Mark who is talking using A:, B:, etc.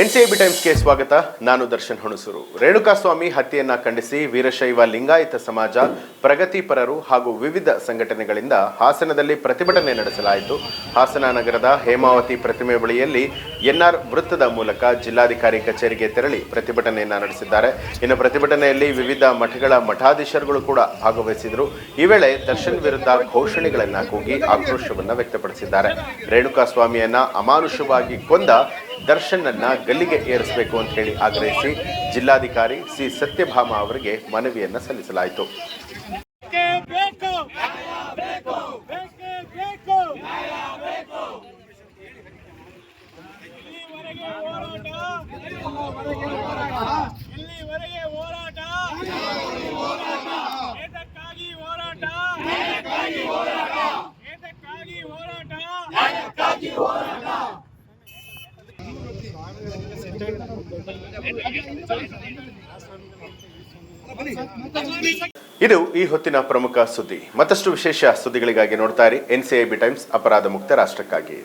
A: NCIB ಟೈಮ್ಸ್ಗೆ ಸ್ವಾಗತ. ನಾನು ದರ್ಶನ್ ಹುಣಸೂರು. ರೇಣುಕಾಸ್ವಾಮಿ ಹತ್ಯೆಯನ್ನ ಖಂಡಿಸಿ ವೀರಶೈವ ಲಿಂಗಾಯತ ಸಮಾಜ, ಪ್ರಗತಿಪರರು ಹಾಗೂ ವಿವಿಧ ಸಂಘಟನೆಗಳಿಂದ ಹಾಸನದಲ್ಲಿ ಪ್ರತಿಭಟನೆ ನಡೆಸಲಾಯಿತು. ಹಾಸನ ನಗರದ ಹೇಮಾವತಿ ಪ್ರತಿಮೆ ಬಳಿಯಲ್ಲಿ ಎನ್ಆರ್ ವೃತ್ತದ ಮೂಲಕ ಜಿಲ್ಲಾಧಿಕಾರಿ ಕಚೇರಿಗೆ ತೆರಳಿ ಪ್ರತಿಭಟನೆಯನ್ನು ನಡೆಸಿದ್ದಾರೆ. ಇನ್ನು ಪ್ರತಿಭಟನೆಯಲ್ಲಿ ವಿವಿಧ ಮಠಗಳ ಮಠಾಧೀಶರುಗಳು ಕೂಡ ಭಾಗವಹಿಸಿದರು. ಈ ವೇಳೆ ದರ್ಶನ್ ವಿರುದ್ಧ ಘೋಷಣೆಗಳನ್ನ ಕೂಗಿ ಆಕ್ರೋಶವನ್ನು ವ್ಯಕ್ತಪಡಿಸಿದ್ದಾರೆ. ರೇಣುಕಾಸ್ವಾಮಿಯನ್ನ ಅಮಾನುಷವಾಗಿ ಕೊಂದ ದರ್ಶನ್ನನ್ನ ಗಲ್ಲಿಗೆ ಏರಿಸಬೇಕು ಅಂತ ಹೇಳಿ ಆಗ್ರಹಿಸಿ ಜಿಲ್ಲಾಧಿಕಾರಿ ಸಿ ಸತ್ಯಭಾಮ ಅವರಿಗೆ ಮನವಿಯನ್ನು ಸಲ್ಲಿಸಲಾಯಿತು. ಇದು ಈ ಹೊತ್ತಿನ ಪ್ರಮುಖ ಸುದ್ದಿ. ಮತ್ತಷ್ಟು ವಿಶೇಷ ಸುದ್ದಿಗಳಿಗಾಗಿ ನೋಡ್ತಾ ಇರಿ. ಎನ್ಸಿಐಬಿ ಟೈಮ್ಸ್, ಅಪರಾಧ ಮುಕ್ತ ರಾಷ್ಟ್ರಕ್ಕಾಗಿ.